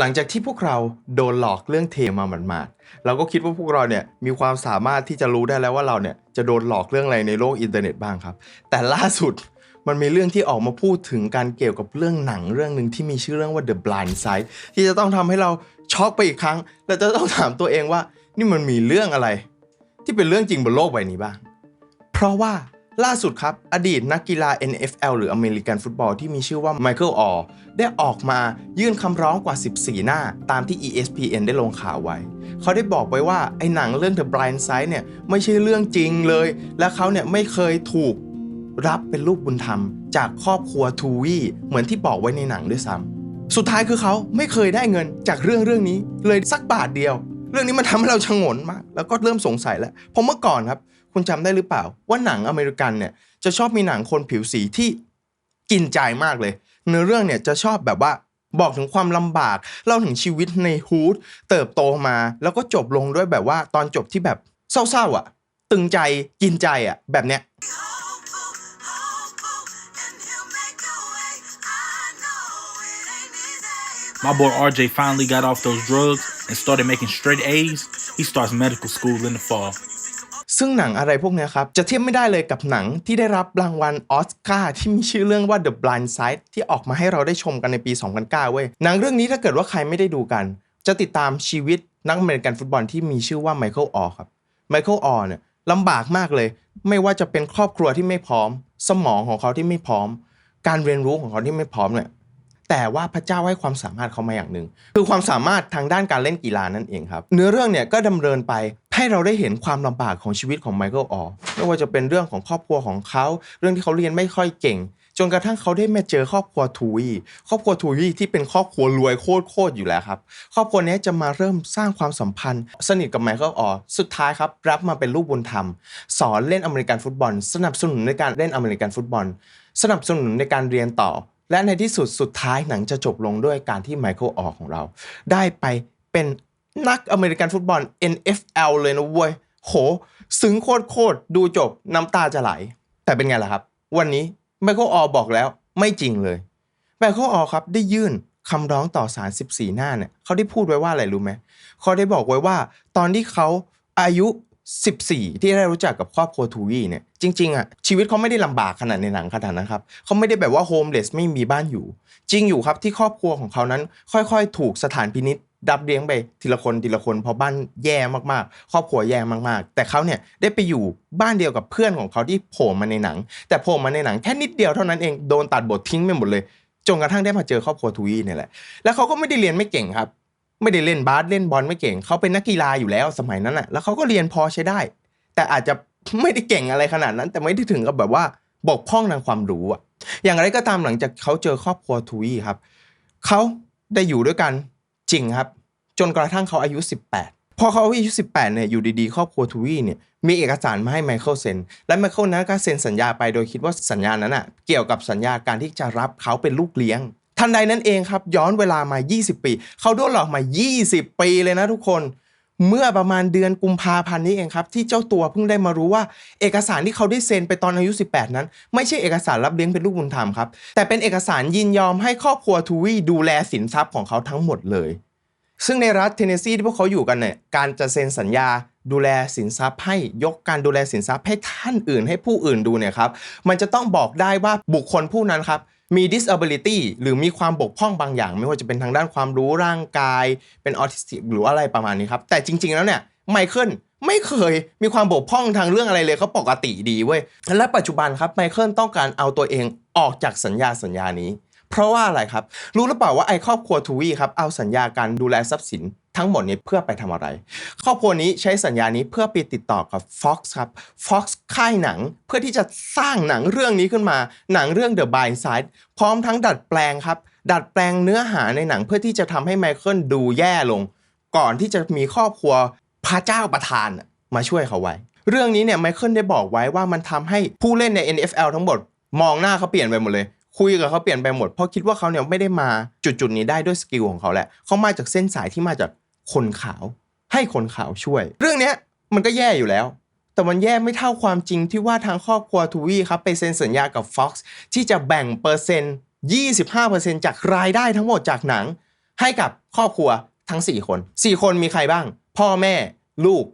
หลังจากที่พวกเราโดนหลอกเรื่องเทมาหมาดๆเราก็คิดว่าพวกเราเนี่ยมีความสามารถที่จะรู้ได้แล้วว่าเราเนี่ยจะโดนหลอกเรื่องอะไรในโลกอินเทอร์เน็ตบ้างครับ แต่ล่าสุดมันมีเรื่องที่ออกมาพูดถึงการเกี่ยวกับเรื่องหนังเรื่องหนึ่งที่มีชื่อเรื่องว่า The Blind Side ที่จะต้องทำให้เราช็อกไปอีกครั้ง และจะต้องถามตัวเองว่า นี่มันมีเรื่องอะไร ที่เป็นเรื่องจริงบนโลกใบนี้บ้าง เพราะว่า ล่าสุดครับ อดีตนักกีฬา NFL หรืออเมริกันฟุตบอลที่มีชื่อว่าไมเคิลออได้ออกมายื่นคำร้องกว่า 14 หน้า ตามที่ ESPN ได้ลงข่าวไว้ เขาได้บอกไว้ว่า ไอ้หนังเรื่อง The Blind Side เนี่ย ไม่ใช่เรื่องจริงเลย และเขาเนี่ยไม่เคยถูกรับเป็นลูกบุญธรรม จากครอบครัวทูวีเหมือนที่บอกไว้ในหนังด้วยซ้ำสุดท้ายคือเขาไม่เคยได้เงินจากเรื่องเรื่องนี้เลยสักบาทเดียว เรื่องนี้มันทำให้เราชงนมาก แล้วก็เริ่มสงสัยแล้วเพราะเมื่อก่อนครับ คุณจำได้หรือเปล่า ว่าหนังอเมริกันเนี่ยจะชอบมีหนังคนผิวสีที่กินใจมากเลย เนื้อเรื่องเนี่ยจะชอบแบบว่าบอกถึงความลำบากเล่าถึงชีวิตในฮูดเติบโตมา แล้วก็จบลงด้วยแบบว่าตอนจบที่แบบเศร้าๆอะ ตึงใจกินใจอะ แบบเนี้ย My boy RJ finally got off those drugs and started making straight A's. He starts medical school in the fall. ซึ่งหนังอะไรพวกนี้ครับ จะเทียบไม่ได้เลยกับหนังที่ได้รับรางวัลออสการ์ที่มีชื่อเรื่องว่า The Blind Side ที่ออกมาให้เราได้ชมกันในปี 2009 เว้ย หนังเรื่องนี้ถ้าเกิดว่าใครไม่ได้ดูกัน จะติดตามชีวิตนักอเมริกันฟุตบอลที่มีชื่อว่าไมเคิลออครับ ไมเคิลออเนี่ยลำบากมากเลย ไม่ว่าจะเป็นครอบครัวที่ไม่พร้อม สมองของเขาที่ไม่พร้อม การเรียนรู้ของเขาที่ไม่พร้อมเนี่ยแต่ว่าพระเจ้าให้ความสามารถเขามาอย่างหนึ่งคือความสามารถทางด้านการเล่นกีฬานั่นเองครับ เนื้อเรื่องเนี่ยก็ดำเนินไป ให้เราได้เห็นความลำบากของชีวิตของไมเคิลออร์ไม่ว่าจะเป็นเรื่องของครอบครัวของเขา เรื่องที่เขาเรียนไม่ค่อยเก่ง จนกระทั่งเขาได้มาเจอครอบครัวทูวีครอบครัวทูวีที่เป็นครอบครัวรวยโคตรๆอยู่แล้วครับ ครอบครัวนี้จะมาเริ่มสร้างความสัมพันธ์ สนิทกับไมเคิลออสุดท้ายครับ รับมาเป็นลูกบุญธรรม สอนเล่นอเมริกันฟุตบอล สนับสนุนในการเล่นอเมริกันฟุตบอล สนับสนุนในการเรียนต่อ และในที่สุดสุดท้ายหนังจะจบลงด้วยการที่ไมเคิลออของเรา ได้ไปเป็น นักอเมริกันฟุตบอล NFL เลยนะเว้ยโหซึ้งโคตรๆดูจบน้ำตาจะไหล แต่เป็นไงล่ะครับ วันนี้ไมเคิลออบอกแล้วไม่จริงเลยไมเคิลออร์ครับได้ยื่นคำร้องต่อศาล14 หน้าเนี่ยเขาได้พูดไว้ว่าอะไรรู้ไหมเขาได้บอกไว้ว่า ตอนที่เขาอายุ 14 ที่ได้รู้จักกับครอบครัวทูวีเนี่ยจริงๆอะชีวิตเขาไม่ได้ลำบากขนาดในหนังขนาดนั้นครับเขาไม่ได้แบบว่าโฮมเลสไม่มีบ้านอยู่ จริงอยู่ครับที่ครอบครัวของเขานั้น ค่อยๆ ถูกสถานพินิษ ดับเลี้ยงไปทีละคนทีละคนเพราะบ้านแย่มากๆ ครอบครัวแย่มากๆ แต่เขาเนี่ยได้ไปอยู่บ้านเดียวกับเพื่อนของเขาที่โผล่มาในหนัง แต่โผล่มาในหนังแค่นิดเดียวเท่านั้นเองโดนตัดบททิ้งไปหมดเลยจนกระทั่งได้มาเจอครอบครัวทูวีเนี่ยแหละแล้วเขาก็ไม่ได้เรียนไม่เก่งครับ ไม่ได้เล่นบาสเล่นบอลไม่เก่งเขาเป็นนักกีฬาอยู่แล้วสมัยนั้นแหละแล้วเขาก็เรียนพอใช้ได้ แต่อาจจะไม่ได้เก่งอะไรขนาดนั้น แต่ไม่ได้ถึงกับแบบว่าบกพร่องทางความรู้อะอย่างไรก็ตามหลังจากเขาเจอครอบครัวทูวีครับเขาได้อยู่ด้วยกัน จริงครับ จนกระทั่งเขาอายุ 18 พอเขาอายุ 18 เนี่ย อยู่ดีๆ ครอบครัวทูวีเนี่ย มีเอกสารมาให้ไมเคิลเซ็น และไมเคิลนั้นก็เซ็นสัญญาไปโดยคิดว่าสัญญานั้นอะ เกี่ยวกับสัญญาการที่จะรับเขาเป็นลูกเลี้ยง ทันใดนั้นเองครับ ย้อนเวลามา 20 ปี เขาโดนหลอกมา 20 ปีเลยนะทุกคน เมื่อประมาณเดือนกุมภาพันธ์นี้เองครับ ที่เจ้าตัวเพิ่งได้มารู้ว่า เอกสารที่เขาได้เซ็นไปตอนอายุ 18 นั้น ไม่ใช่เอกสารรับเลี้ยงเป็นลูกบุญธรรมครับ แต่เป็นเอกสารยินยอมให้ครอบครัวทูวีดูแลสินทรัพย์ของเขาทั้งหมดเลย ซึ่งในรัฐเทนเนสซีที่พวกเขาอยู่กันเนี่ยการจะเซ็นสัญญาดูแลสินทรัพย์ให้ยกการดูแลสินทรัพย์ให้ท่านอื่นให้ผู้อื่นดูเนี่ยครับมันจะต้องบอกได้ว่าบุคคลผู้นั้นครับ มี disability หรือมีความบกพร่องบางอย่าง ไม่ว่าจะเป็นทางด้านความรู้ร่างกาย เป็นออทิสติกหรืออะไรประมาณนี้ครับ แต่จริง ๆ แล้วเนี่ยไมเคิลไม่เคยมีความบกพร่องทางเรื่องอะไรเลยเขาปกติดีเว้ย และปัจจุบันครับไมเคิลต้องการเอาตัวเองออกจากสัญญาสัญญานี้ เพราะว่าอะไรครับ รู้หรือเปล่าว่าไอ้ครอบครัวทูวีครับเอาสัญญาการดูแลทรัพย์สิน ทั้งหมดนี้เพื่อไปทำอะไร ครอบครัวนี้ใช้สัญญานี้เพื่อไปติดต่อกับ Fox ครับ Fox ค่ายหนังเพื่อที่จะสร้างหนังเรื่องนี้ขึ้นมา หนังเรื่อง The Blind Side พร้อมทั้งดัดแปลงครับ ดัดแปลงเนื้อหาในหนังเพื่อที่จะทำให้ไมเคิลดูแย่ลง ก่อนที่จะมีครอบครัวพระเจ้าประทานมาช่วยเขาไว้ เรื่องนี้เนี่ยไมเคิลได้บอกไว้ว่ามันทำให้ผู้เล่นใน NFL ทั้งหมด มองหน้าเขาเปลี่ยนไปหมดเลยคุยกับเขาเปลี่ยนไปหมดเพราะคิดว่าเขาเนี่ยไม่ได้มาจุดๆนี้ได้ด้วยสกิลของเขาแหละเขามาจากเส้นสายที่มาจาก คนขาว ให้คนขาวช่วย เรื่องเนี้ยมันก็แย่อยู่แล้ว แต่มันแย่ไม่เท่าความจริงที่ว่าทางครอบครัวทูวีครับไปเซ็นสัญญากับ Fox ที่จะแบ่งเปอร์เซ็นต์25%จากรายได้ทั้งหมดจากหนัง ให้กับครอบครัวทั้ง 4 คน 4 คนมีใครบ้าง พ่อแม่ลูก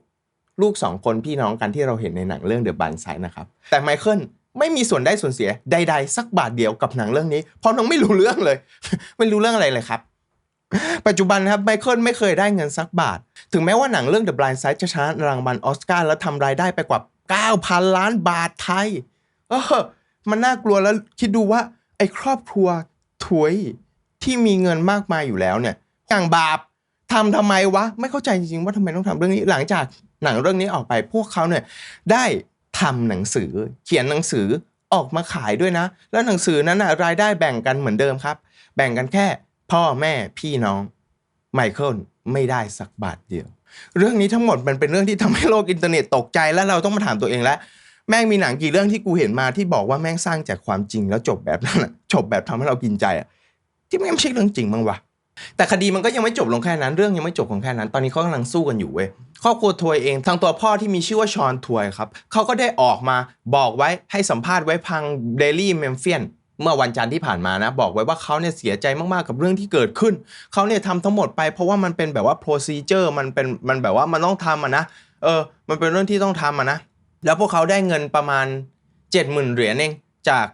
ลูก 2 คนพี่น้องกันที่เราเห็นในหนังเรื่อง The Blind Side นะครับ แต่ไมเคิลไม่มีส่วนได้ส่วนเสียใด ๆ สักบาทเดียวกับหนังเรื่องนี้ เพราะน้องไม่รู้เรื่องเลย ไม่รู้เรื่องอะไรเลยครับ ปัจจุบันนะครับไมเคิลไม่เคยได้เงินสักบาท ถึงแม้ว่าหนังเรื่อง The Blind Side จะชนะรางวัลออสการ์แล้วทำรายได้ไปกว่า 9,000 ล้านบาทไทยเออมันน่ากลัวแล้วคิดดูว่า ไอ้ครอบครัวถวยที่มีเงินมากมายอยู่แล้วเนี่ยอย่างบาปทำทำไมวะ ไม่เข้าใจจริงๆว่าทำไมต้องทำเรื่องนี้หลังจากหนังเรื่องนี้ออกไปพวกเขาเนี่ยได้ทำหนังสือเขียนหนังสือออกมาขายด้วยนะ แล้วหนังสือนั้นนะรายได้แบ่งกันเหมือนเดิมครับ แบ่งกันแค่ พ่อแม่พี่น้องไมเคิลไม่ได้สักบาทเดียว เรื่องนี้ทั้งหมดมันเป็นเรื่องที่ทำให้โลกอินเทอร์เน็ตตกใจแล้วเราต้องมาถามตัวเองแล้วแม่งมีหนังกี่เรื่องที่กูเห็นมาที่บอกว่าแม่งสร้างจากความจริงแล้วจบแบบนั้นจบแบบทำให้เรากินใจอะที่แม่งไม่ใช่เรื่องจริงบ้างวะแต่คดีมันก็ยังไม่จบลงแค่นั้นเรื่องยังไม่จบลงแค่นั้น ตอนนี้เขากำลังสู้กันอยู่เว้ยครอบครัวทวยเองทางตัวพ่อที่มีชื่อว่าชอนทวยครับเขาก็ได้ออกมาบอกไว้ให้สัมภาษณ์ไว้พังเดลี่เมมเฟียน เมื่อวันจันทร์ที่ผ่านมานะบอกไว้ว่าเขาเนี่ยเสียใจมากๆกับเรื่องที่เกิดขึ้นเขาเนี่ยทำทั้งหมดไปเพราะว่ามันเป็นแบบว่า procedure มันเป็นมันแบบว่ามันต้องทำอะนะเออมันเป็นเรื่องที่ต้องทำอะนะแล้วพวกเขาได้เงินประมาณ 70,000เหรียญเองจาก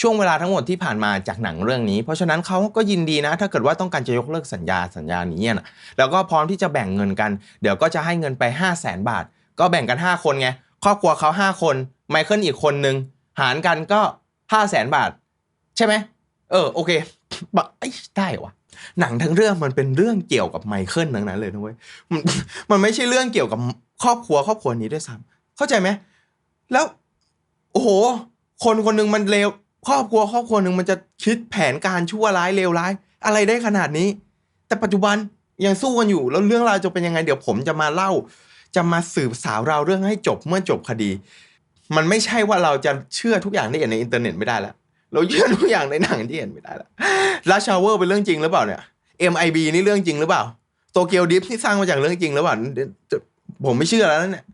ช่วงเวลาทั้งหมดที่ผ่านมาจากหนังเรื่องนี้ เพราะฉะนั้นเขาก็ยินดีนะ ถ้าเกิดว่าต้องการจะยกเลิกสัญญาสัญญานี้นะแล้วก็พร้อมที่จะแบ่งเงินกัน เดี๋ยวก็จะให้เงินไป 5 0 0แสนบาท ก็แบ่งกัน 5 คนไงครอบครัวเขา5 คนไมเคิลอีกคนนึงหารกันก็ 5 0 0แสนบาท ใช่ไหมเออโอเคบะเอ้ยได้วะหนังทั้งเรื่องมันเป็นเรื่องเกี่ยวกับไมเคิลทั้งนั้นเลยนะเว้ยมันมันไม่ใช่เรื่องเกี่ยวกับครอบครัวครอบครัวนี้ด้วยซ้ำเข้าใจไหมแล้วโอ้โห คนคนหนึ่งมันเลวครอบครัวครอบครัวหนึ่งมันจะคิดแผนการชั่วร้ายเลวร้าย อะไรได้ขนาดนี้ แต่ปัจจุบันยังสู้กันอยู่แล้วเรื่องราวจะเป็นยังไง เดี๋ยวผมจะมาเล่า จะมาสืบสาวราวเรื่องให้จบเมื่อจบคดี มันไม่ใช่ว่าเราจะเชื่อทุกอย่างที่เห็นในอินเทอร์เน็ตไม่ได้แล้ว เราเชื่อทุกอย่างในหนังที่เห็นไม่ได้แล้วลัชชาวเวอร์เป็นเรื่องจริงหรือเปล่าเนี่ย MIB นี่เรื่องจริงหรือเปล่าโตเกียวดิฟที่สร้างมาจากเรื่องจริงหรือเปล่าผมไม่เชื่อแล้วเนี่ย